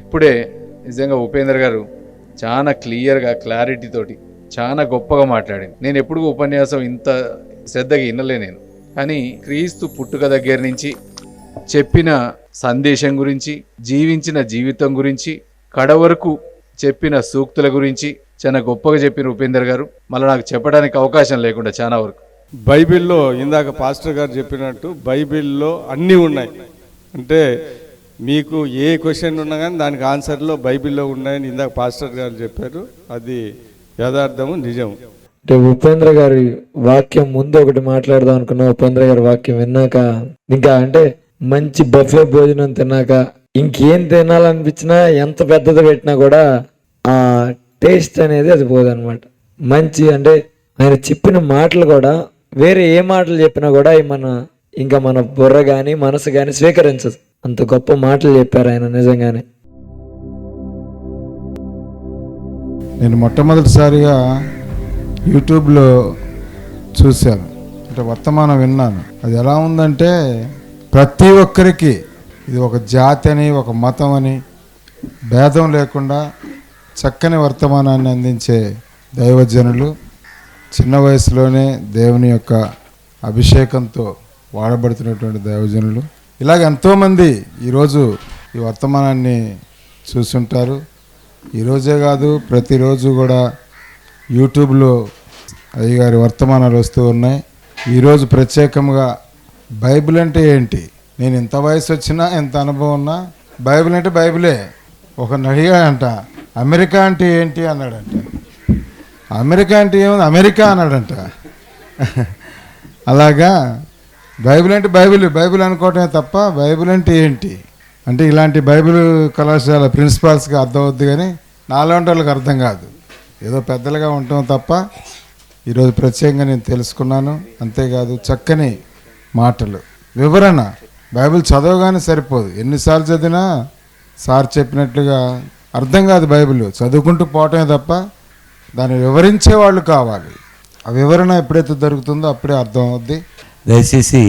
ఇప్పుడే నిజంగా ఉపేందర్ గారు చాలా క్లియర్గా క్లారిటీ తోటి చాలా గొప్పగా మాట్లాడింది నేను ఎప్పుడు ఉపన్యాసం ఇంత శ్రద్ధగా వినలే నేను. కానీ క్రీస్తు పుట్టుక దగ్గర నుంచి చెప్పిన సందేశం గురించి జీవించిన జీవితం గురించి కడ వరకు చెప్పిన సూక్తుల గురించి చాలా గొప్పగా చెప్పిన ఉపేందర్ గారు. మళ్ళీ నాకు చెప్పడానికి అవకాశం లేకుండా చాలా వరకు. బైబిల్లో ఇందాక పాస్టర్ గారు చెప్పినట్టు బైబిల్లో అన్నీ ఉన్నాయి. అంటే మీకు ఏ క్వశ్చన్ ఉన్నా కానీ దానికి ఆన్సర్లో బైబిల్లో ఉన్నాయని ఇందాక పాస్టర్ గారు చెప్పారు. అది యథార్థము నిజం అంటే ఉపేంద్ర గారి వాక్యం ముందు ఒకటి మాట్లాడదాం అనుకున్నా ఉపేంద్ర గారి వాక్యం విన్నాక ఇంకా అంటే మంచి బఫే భోజనం తిన్నాక ఇంకేం తినాలనిపించినా ఎంత పెద్దది పెట్టినా కూడా ఆ టేస్ట్ అనేది అది పోదనమాట మంచి అంటే ఆయన చెప్పిన మాటలు కూడా వేరే ఏ మాటలు చెప్పినా కూడా అవి మన ఇంకా మన బుర్ర కానీ మనసు కానీ స్వీకరించదు. అంత గొప్ప మాటలు చెప్పారు ఆయన నిజంగానే. నేను మొట్టమొదటిసారిగా యూట్యూబ్లో చూశాను. అంటే వర్తమానం విన్నాను. అది ఎలా ఉందంటే ప్రతి ఒక్కరికి ఇది ఒక జాతి అని ఒక మతం అని భేదం లేకుండా చక్కని వర్తమానాన్ని అందించే దైవజనులు చిన్న వయసులోనే దేవుని యొక్క అభిషేకంతో వాడబడుతున్నటువంటి దైవజనులు. ఇలాగ ఎంతోమంది ఈరోజు ఈ వర్తమానాన్ని చూస్తుంటారు. ఈరోజే కాదు ప్రతిరోజు కూడా యూట్యూబ్లో అయ్యగారి వర్తమానాలు వస్తూ ఉన్నాయి. ఈరోజు ప్రత్యేకంగా బైబిల్ అంటే ఏంటి? నేను ఇంత వయసు వచ్చినా ఎంత అనుభవం ఉన్నా బైబిల్ అంటే బైబిలే. ఒక అడిగాడంట అమెరికా అంటే ఏంటి అన్నాడంట. అమెరికా అంటే ఏముంది? అమెరికా అన్నాడంట. అలాగా బైబిల్ అంటే బైబిల్ బైబిల్ అనుకోవటమే తప్ప బైబిల్ అంటే ఏంటి? అంటే ఇలాంటి బైబిల్ కళాశాల ప్రిన్సిపాల్స్కి అర్థం అవుద్ది కానీ నాలాంటి వాళ్ళకి అర్థం కాదు. ఏదో పెద్దలుగా ఉంటాం తప్ప ఈరోజు ప్రత్యేకంగా నేను తెలుసుకున్నాను. అంతేకాదు చక్కని మాటలు. వివరణ. బైబిల్ చదవగానే సరిపోదు. ఎన్నిసార్లు చదివినా సార్ చెప్పినట్లుగా అర్థం కాదు బైబిల్. చదువుకుంటూ పోవటమే తప్ప దాన్ని వివరించే వాళ్ళు కావాలి. ఆ వివరణ ఎప్పుడైతే దొరుకుతుందో అప్పుడే అర్థం అవుద్ది. దయచేసి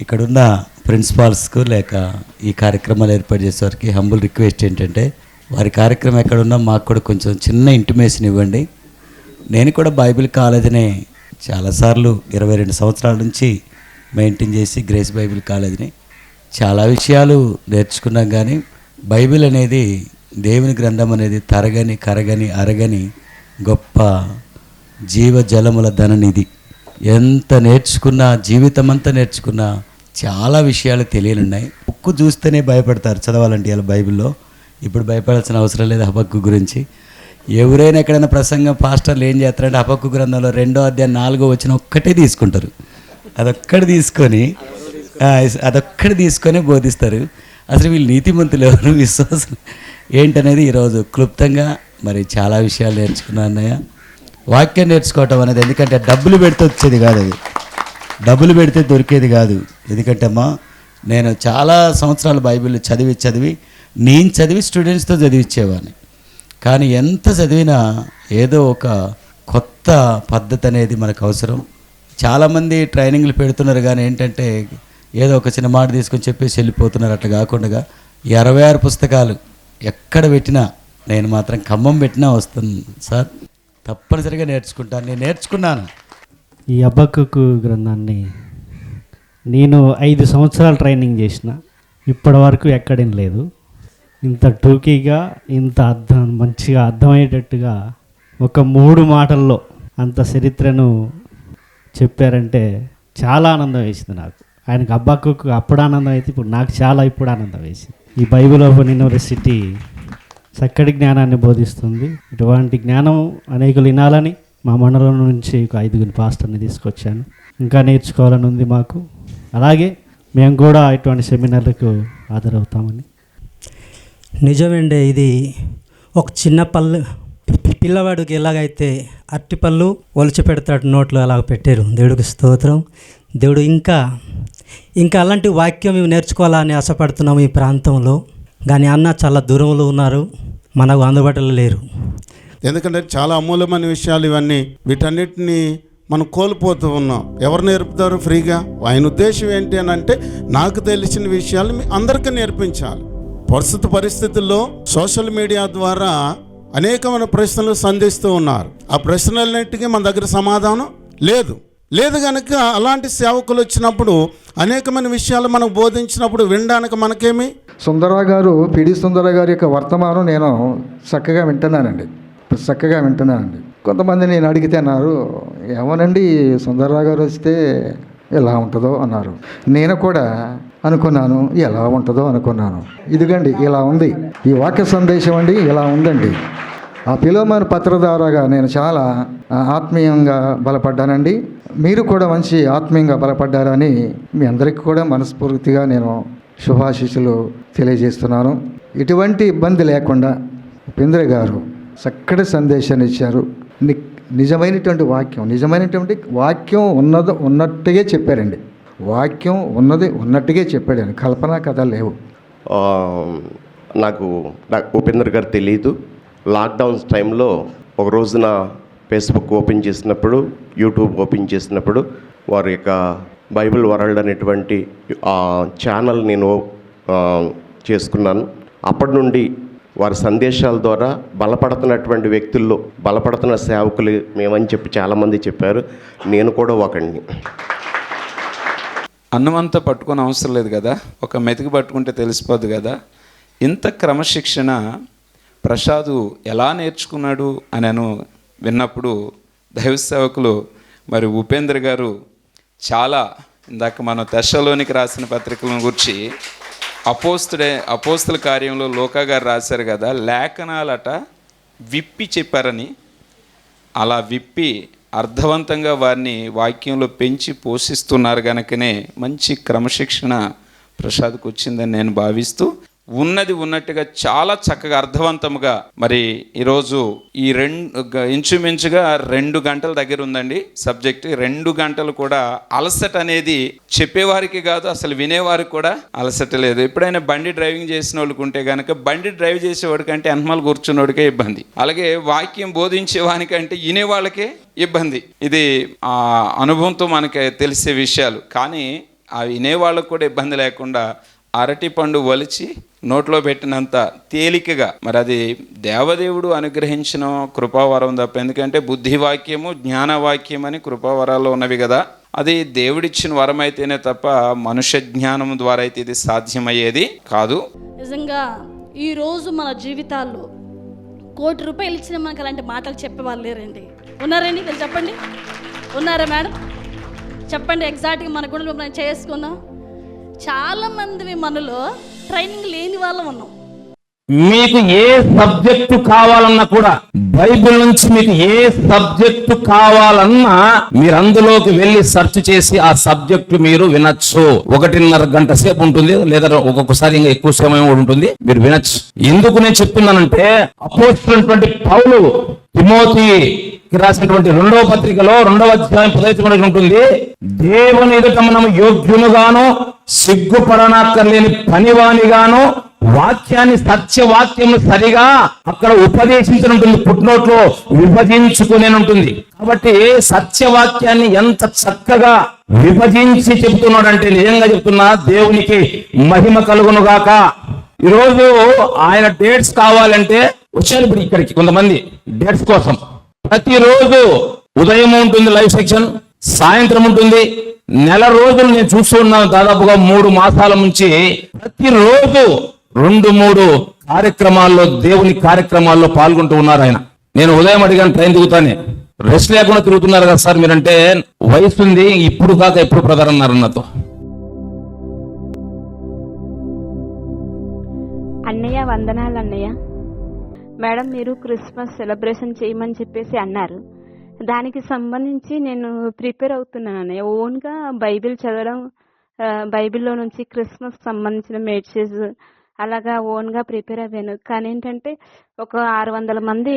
ఇక్కడున్న ప్రిన్సిపాల్స్కు లేక ఈ కార్యక్రమాలు ఏర్పాటు చేసే వారికి హంబుల్ రిక్వెస్ట్ ఏంటంటే వారి కార్యక్రమం ఎక్కడున్నా మాకు కూడా కొంచెం చిన్న ఇంటిమేషన్ ఇవ్వండి. నేను కూడా బైబిల్ కాలేజీనే చాలాసార్లు ఇరవై రెండు సంవత్సరాల నుంచి మెయింటైన్ చేసి గ్రేస్ బైబిల్ కాలేజీని చాలా విషయాలు నేర్చుకున్నాం కానీ బైబిల్ అనేది దేవుని గ్రంథం అనేది తరగని కరగని అరగని గొప్ప జీవజలముల ధననిధి. ఎంత నేర్చుకున్నా జీవితం అంతా నేర్చుకున్నా చాలా విషయాలు తెలియనున్నాయి. బుక్ చూస్తేనే భయపడతారు చదవాలంటే ఇలా బైబిల్లో. ఇప్పుడు భయపడాల్సిన అవసరం లేదు హబక్కు గురించి. ఎవరైనా ఎక్కడైనా ప్రసంగం పాస్టర్లు ఏం చేస్తారంటే హబక్కు గ్రంథంలో రెండో అధ్యాయం నాలుగో వచ్చిన ఒక్కటే తీసుకుంటారు. అదొక్కటి తీసుకొని అదొక్కటి తీసుకొని బోధిస్తారు. అసలు వీళ్ళు నీతిమంతులు ఎవరు? విశ్వాసం. ఏంటనేది ఈరోజు క్లుప్తంగా మరి చాలా విషయాలు నేర్చుకున్నా అన్నయ్య. వాక్యం నేర్చుకోవటం అనేది ఎందుకంటే డబ్బులు పెడితే వచ్చేది కాదు అది. డబ్బులు పెడితే దొరికేది కాదు. ఎందుకంటే అమ్మా నేను చాలా సంవత్సరాలు బైబిల్ చదివి చదివి నేను చదివి స్టూడెంట్స్తో చదివించేవాడిని కానీ ఎంత చదివినా ఏదో ఒక కొత్త పద్ధతి అనేది మనకు అవసరం. చాలామంది ట్రైనింగ్లు పెడుతున్నారు కానీ ఏంటంటే ఏదో ఒక చిన్న మాట తీసుకొని చెప్పేసి వెళ్ళిపోతున్నారు. అట్లా కాకుండా ఇరవై అరవై ఆరు పుస్తకాలు ఎక్కడ పెట్టినా నేను మాత్రం ఖమ్మం పెట్టినా వస్తుంది సార్. తప్పనిసరిగా నేర్చుకుంటాను. నేను నేర్చుకున్నాను. ఈ అబ్బకు గ్రంథాన్ని నేను ఐదు సంవత్సరాలు ట్రైనింగ్ చేసిన. ఇప్పటి వరకు ఎక్కడేం లేదు. ఇంత టూకీగా ఇంత అర్థం మంచిగా అర్థమయ్యేటట్టుగా ఒక మూడు మాటల్లో అంత చరిత్రను చెప్పారంటే చాలా ఆనందం వేసింది నాకు. ఆయనకు అబ్బాకు అప్పుడు ఆనందం అయితే ఇప్పుడు నాకు చాలా ఇప్పుడు ఆనందం వేసింది. ఈ బైబిల్ ఓపెన్ యూనివర్సిటీ చక్కటి జ్ఞానాన్ని బోధిస్తుంది. ఇటువంటి జ్ఞానం అనేకులు వినాలని మా మండలం నుంచి ఒక ఐదుగురు పాస్టర్ని తీసుకొచ్చాను. ఇంకా నేర్చుకోవాలని ఉంది మాకు. అలాగే మేము కూడా ఇటువంటి సెమినార్లకు హాజరవుతామని. నిజమండి ఇది ఒక చిన్న పళ్ళు పిల్లవాడికి ఎలాగైతే అరటిపళ్ళు ఒలిచి పెడతాడు నోట్లో అలాగ పెట్టారు. దేవుడికి స్తోత్రం. దేవుడు ఇంకా ఇంకా అలాంటి వాక్యం మేము నేర్చుకోవాలని ఆశపడుతున్నాము ఈ ప్రాంతంలో. కానీ అన్న చాలా దూరంలో ఉన్నారు. మనకు అందుబాటులో లేరు. ఎందుకంటే చాలా అమూల్యమైన విషయాలు ఇవన్నీ. వీటన్నిటిని మనం కోల్పోతూ ఉన్నాం. ఎవరు నేర్పుతారు ఫ్రీగా? ఆయన ఉద్దేశం ఏంటి అని అంటే నాకు తెలిసిన విషయాలు మీ అందరికీ నేర్పించాలి. ప్రస్తుత పరిస్థితుల్లో సోషల్ మీడియా ద్వారా అనేకమైన ప్రశ్నలు సంధిస్తూ ఉన్నారు. ఆ ప్రశ్నలన్నిటికీ మన దగ్గర సమాధానం లేదు. లేదు కనుక అలాంటి సేవకులు వచ్చినప్పుడు అనేకమైన విషయాలు మనం బోధించినప్పుడు వినడానికి మనకేమి? సుందరరావు గారు పిడి సుందరరావు గారి యొక్క వర్తమానం నేను చక్కగా వింటున్నానండి. చక్కగా వింటున్నానండి. కొంతమంది నేను అడిగితే అన్నారు ఏమోనండి సుందరరావు గారు వస్తే ఎలా ఉంటుందో? అన్నారు. నేను కూడా అనుకున్నాను ఎలా ఉంటుందో? అనుకున్నాను. ఇదిగండి ఇలా ఉంది. ఈ వాక్య సందేశం అండి ఇలా ఉందండి. ఆ పిలోమాన్ పత్ర ద్వారాగా నేను చాలా ఆత్మీయంగా బలపడ్డానండి. మీరు కూడా మంచి ఆత్మీయంగా బలపడ్డారని మీ అందరికీ కూడా మనస్ఫూర్తిగా నేను శుభాశీస్సులు తెలియజేస్తున్నాను. ఎటువంటి ఇబ్బంది లేకుండా ఉపేంద్ర గారు చక్కటి సందేశాన్ని ఇచ్చారు. ని నిజమైనటువంటి వాక్యం నిజమైనటువంటి వాక్యం ఉన్నది ఉన్నట్టుగా చెప్పారండి. వాక్యం ఉన్నది ఉన్నట్టుగా చెప్పాడండి. కల్పన కథ లేవు. నాకు ఉపేంద్ర గారు తెలియదు లాక్డౌన్ టైంలో ఒక రోజున ఫేస్బుక్ ఓపెన్ చేసినప్పుడు యూట్యూబ్ ఓపెన్ చేసినప్పుడు వారి యొక్క బైబిల్ వరల్డ్ అనేటువంటి ఆ ఛానల్ నేను చేసుకున్నాను. అప్పటి నుండి వారి సందేశాల ద్వారా బలపడుతున్నటువంటి వ్యక్తుల్లో బలపడుతున్న సేవకులు మేమని చెప్పి చాలామంది చెప్పారు. నేను కూడా ఒకడిని అన్నమంతా పట్టుకొని అవసరం లేదు కదా? ఒక మెతుకు పట్టుకుంటే తెలిసిపోద్ది కదా? ఇంత క్రమశిక్షణ ప్రసాదు ఎలా నేర్చుకున్నాడు అని నేను విన్నప్పుడు దైవ సేవకులు మరి ఉపేంద్ర గారు చాలా ఇందాక మనం దశలోనికి రాసిన పత్రికలను గురించి అపోస్తుడే అపోస్తుల కార్యంలో లోకా గారు రాశారు కదా లేఖనాలట విప్పి చెప్పారని. అలా విప్పి అర్థవంతంగా వారిని వాక్యంలో పెంచి పోషిస్తున్నారు కనుకనే మంచి క్రమశిక్షణ ప్రసాద్కు వచ్చిందని నేను భావిస్తూ ఉన్నది ఉన్నట్టుగా చాలా చక్కగా అర్థవంతముగా మరి ఈరోజు ఈ రెండు ఇంచుమించుగా రెండు గంటల దగ్గర ఉందండి సబ్జెక్ట్. రెండు గంటలు కూడా అలసట అనేది చెప్పేవారికి కాదు అసలు వినేవారికి కూడా అలసట లేదు. ఎప్పుడైనా బండి డ్రైవింగ్ చేసిన వాళ్ళకు ఉంటే కనుక బండి డ్రైవ్ చేసేవాడికంటే వెనమాల కూర్చున్నోడికే ఇబ్బంది. అలాగే వాక్యం బోధించే వానికంటే వినేవాళ్ళకే ఇబ్బంది. ఇది ఆ అనుభవంతో మనకి తెలిసే విషయాలు. కానీ ఆ వినేవాళ్ళకు కూడా ఇబ్బంది లేకుండా అరటి పండు వలిచి నోట్లో పెట్టినంత తేలికగా. మరి అది దేవదేవుడు అనుగ్రహించిన కృపావరం తప్ప ఎందుకంటే బుద్ధివాక్యము జ్ఞానవాక్యం అని కృపావరాలు ఉన్నవి కదా. అది దేవుడిచ్చిన వరం అయితేనే తప్ప మనుష్య జ్ఞానం ద్వారా అయితే ఇది సాధ్యమయ్యేది కాదు. నిజంగా ఈరోజు మన జీవితాల్లో కోటి రూపాయలు ఇచ్చిన మనకు అలాంటి మాటలు చెప్పేవాళ్ళు లేరండి. ఉన్నారండి? చెప్పండి. ఉన్నారా మేడం? చెప్పండి ఎగ్జాక్ట్గా మన కూడా మనం చేసుకుందాం. చాలా మంది మనలో ట్రైనింగ్ లేని వాళ్ళం ఉన్నాం. మీకు ఏ సబ్జెక్టు కావాలన్నా కూడా బైబిల్ నుంచి మీకు ఏ సబ్జెక్టు కావాలన్నా మీరు అందులోకి వెళ్ళి సెర్చ్ చేసి ఆ సబ్జెక్టు మీరు వినొచ్చు. ఒకటిన్నర గంట సేపు ఉంటుంది లేదా ఒక్కొక్కసారి ఇంకా ఎక్కువ సమయం ఉంటుంది మీరు వినొచ్చు. ఎందుకు నేను చెప్తున్నానంటే అపోజిట్ పౌలు తిమోతి రాసినటువంటి రెండవ పత్రికలో రెండవ అధ్యాయం పదవి ఉంటుంది దేవుని ఎదుట మనం యోగ్యునుగాను సిగ్గుపడనక్కర్లేని పనివానిగాను వాక్యాన్ని సత్యవాక్యం సరిగా అక్కడ ఉపదేశించని ఉంటుంది పుట్నోట్లో విభజించుకునే ఉంటుంది కాబట్టి సత్యవాక్యాన్ని ఎంత చక్కగా విభజించి చెబుతున్నాడంటే నిజంగా చెప్తున్నా దేవునికి మహిమ కలుగును గాక ఈరోజు ఆయన డేట్స్ కావాలంటే వచ్చారు ఇప్పుడు ఇక్కడికి కొంతమంది డేట్స్ కోసం. ప్రతిరోజు ఉదయం ఉంటుంది లైవ్ సెక్షన్ సాయంత్రం ఉంటుంది. నెల రోజులు నేను చూస్తూ ఉన్నాను దాదాపుగా మూడు మాసాల నుంచి. ప్రతిరోజు రెండు మూడు కార్యక్రమాల్లో దేవుని కార్యక్రమాల్లో పాల్గొంటూ ఉన్నారు ఆయన. నేను ఉదయం అడిగాను ట్రైన్ దిగుతానే? రెస్ట్ లేకుండా తిరుగుతున్నారు కదా సార్ మీరంటే వయసు ఉంది ఇప్పుడు కాక ఎప్పుడు బ్రదర్ అన్నారు నాతో. అన్నయ్య వందనాలు అన్నయ్య. మేడం మీరు క్రిస్మస్ సెలబ్రేషన్ చేయమని చెప్పేసి అన్నారు. దానికి సంబంధించి నేను ప్రిపేర్ అవుతున్నాను ఓన్గా బైబిల్ చదవడం బైబిల్లో నుంచి క్రిస్మస్ సంబంధించిన మెసేజ్ అలాగా ఓన్గా ప్రిపేర్ అయ్యాను. కానీ ఏంటంటే ఒక ఆరు వందల మంది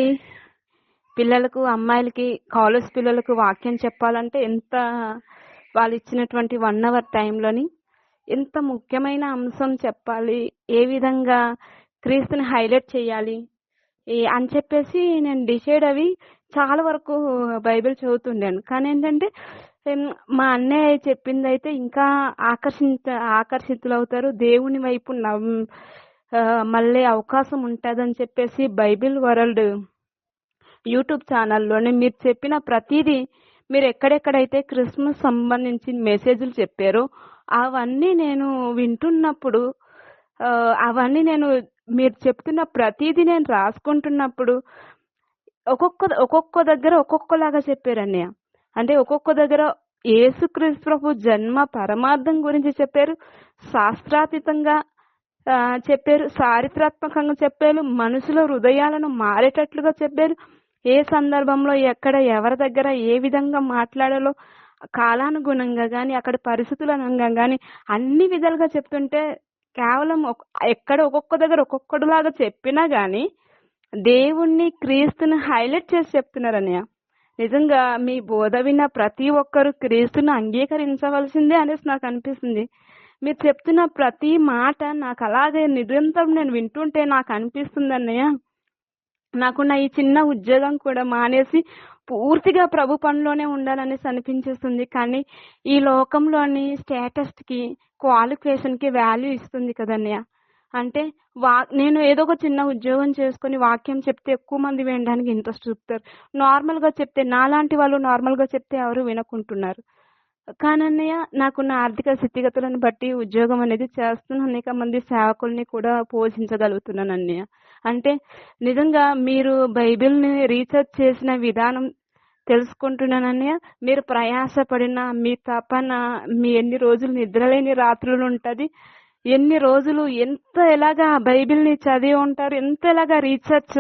పిల్లలకు అమ్మాయిలకి కాలేజ్ పిల్లలకు వాక్యం చెప్పాలంటే ఎంత వాళ్ళు ఇచ్చినటువంటి వన్ అవర్ టైంలోని ఎంత ముఖ్యమైన అంశం చెప్పాలి ఏ విధంగా క్రీస్తుని హైలైట్ చేయాలి అని చెప్పేసి నేను డిసైడ్ అవి చాలా వరకు బైబిల్ చదువుతుండాను. కానీ ఏంటంటే మా అన్నయ్య చెప్పింది అయితే ఇంకా ఆకర్షిత ఆకర్షితులవుతారు. దేవుని వైపు నవ్ మళ్ళీ అవకాశం ఉంటుందని చెప్పేసి బైబిల్ వరల్డ్ యూట్యూబ్ ఛానల్లోనే మీరు చెప్పిన ప్రతిదీ మీరు ఎక్కడెక్కడైతే క్రిస్మస్ సంబంధించి మెసేజ్లు చెప్పారో అవన్నీ నేను వింటున్నప్పుడు అవన్నీ నేను మీరు చెప్తున్న ప్రతిదీ నేను రాసుకుంటున్నప్పుడు ఒక్కొక్క ఒక్కొక్క దగ్గర ఒక్కొక్కలాగా చెప్పారు అన్నయ్య అంటే ఒక్కొక్క దగ్గర యేసుక్రీస్తు ప్రభు జన్మ పరమార్థం గురించి చెప్పారు శాస్త్రాతీతంగా చెప్పారు చారిత్రాత్మకంగా చెప్పారు మనుషుల హృదయాలను మారేటట్లుగా చెప్పారు. ఏ సందర్భంలో ఎక్కడ ఎవరి దగ్గర ఏ విధంగా మాట్లాడాలో కాలానుగుణంగా కానీ అక్కడ పరిస్థితులనంగా కానీ అన్ని విధాలుగా చెప్తుంటే కేవలం ఎక్కడ ఒక్కొక్క దగ్గర ఒక్కొక్కడులాగా చెప్పినా కానీ దేవుణ్ణి క్రీస్తుని హైలైట్ చేసి చెప్తున్నారు నిజంగా మీ బోధ విన్న ప్రతి ఒక్కరు క్రీస్తుని అంగీకరించవలసిందే అనేసి నాకు అనిపిస్తుంది. మీరు చెప్తున్న ప్రతి మాట నాకు అలాగే నిరంతరం నేను వింటుంటే నాకు అనిపిస్తుంది అన్నయ్య. నాకున్న ఈ చిన్న ఉద్యోగం కూడా మానేసి పూర్తిగా ప్రభు పనిలోనే ఉండాలనేసి అనిపించేస్తుంది. కానీ ఈ లోకంలోని స్టేటస్కి క్వాలిఫికేషన్కి వాల్యూ ఇస్తుంది కదన్నయ్య అంటే వా నేను ఏదో ఒక చిన్న ఉద్యోగం చేసుకుని వాక్యం చెప్తే ఎక్కువ మంది వినడానికి ఇంట్రెస్ట్ చూపుతారు. నార్మల్గా చెప్తే నాలాంటి వాళ్ళు నార్మల్గా చెప్తే ఎవరు వినకుంటున్నారు. కానీ అన్నయ్య నాకున్న ఆర్థిక స్థితిగతులను బట్టి ఉద్యోగం అనేది చేస్తున్న అనేక మంది సేవకుల్ని కూడా పోషించగలుగుతున్నాను అన్నయ్య అంటే నిజంగా మీరు బైబిల్ని రీసెర్చ్ చేసిన విధానం తెలుసుకుంటున్నాను అన్నయ్య మీరు ప్రయాసపడిన మీ తపన మీ ఎన్ని రోజులు నిద్రలేని రాత్రులు ఉంటుంది ఎన్ని రోజులు ఎంత ఎలాగా బైబిల్ని చదివి ఉంటారు ఎంత ఎలాగా రీసెర్చ్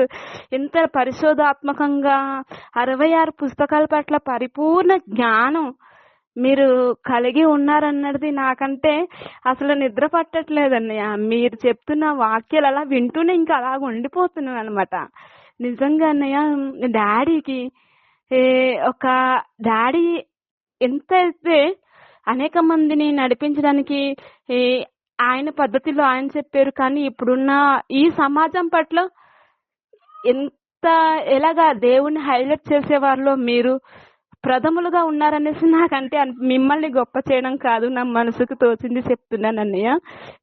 ఎంత పరిశోధాత్మకంగా అరవై ఆరు పుస్తకాల పట్ల పరిపూర్ణ జ్ఞానం మీరు కలిగి ఉన్నారన్నది నాకంటే అసలు నిద్ర పట్టట్లేదన్నయ్య మీరు చెప్తున్న వాక్యాలు అలా వింటూనే ఇంకా అలా ఉండిపోతున్నాను అనమాట నిజంగా అన్నయ్య డాడీకి ఒక డాడీ ఎంత అయితే అనేక మందిని నడిపించడానికి ఆయన పద్ధతిలో ఆయన చెప్పారు కానీ ఇప్పుడున్న ఈ సమాజం పట్ల ఎంత ఎలాగా దేవుణ్ణి హైలైట్ చేసేవారిలో మీరు ప్రథములుగా ఉన్నారనేసి నాకంటే మిమ్మల్ని గొప్ప చేయడం కాదు నా మనసుకు తోచింది చెప్తున్నాను అన్నయ్య.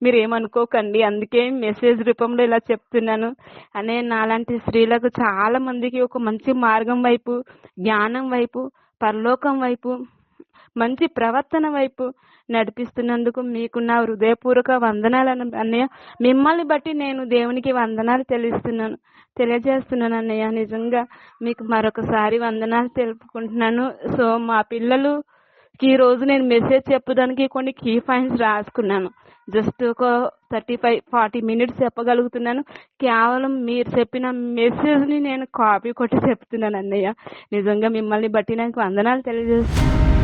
మీరు ఏమనుకోకండి అందుకే మెసేజ్ రూపంలో ఇలా చెప్తున్నాను. అనే నాలాంటి స్త్రీలకు చాలా మందికి ఒక మంచి మార్గం వైపు జ్ఞానం వైపు పరలోకం వైపు మంచి ప్రవర్తన వైపు నడిపిస్తున్నందుకు మీకు నా హృదయపూర్వక వందనాలను అన్నయ్య. మిమ్మల్ని బట్టి నేను దేవునికి వందనాలు తెలుస్తున్నాను తెలియజేస్తున్నాను అన్నయ్య. నిజంగా మీకు మరొకసారి వందనాలు తెలుపుకుంటున్నాను. సో మా పిల్లలు ఈ రోజు నేను మెసేజ్ చెప్పడానికి కొన్ని కీ పాయింట్స్ రాసుకున్నాను. జస్ట్ ఒక థర్టీ ఫైవ్ ఫార్టీ మినిట్స్ చెప్పగలుగుతున్నాను. కేవలం మీరు చెప్పిన మెసేజ్ని నేను కాపీ కొట్టి చెప్తున్నాను అన్నయ్య. నిజంగా మిమ్మల్ని బట్టి నాకు వందనాలు తెలియజేస్తున్నాను.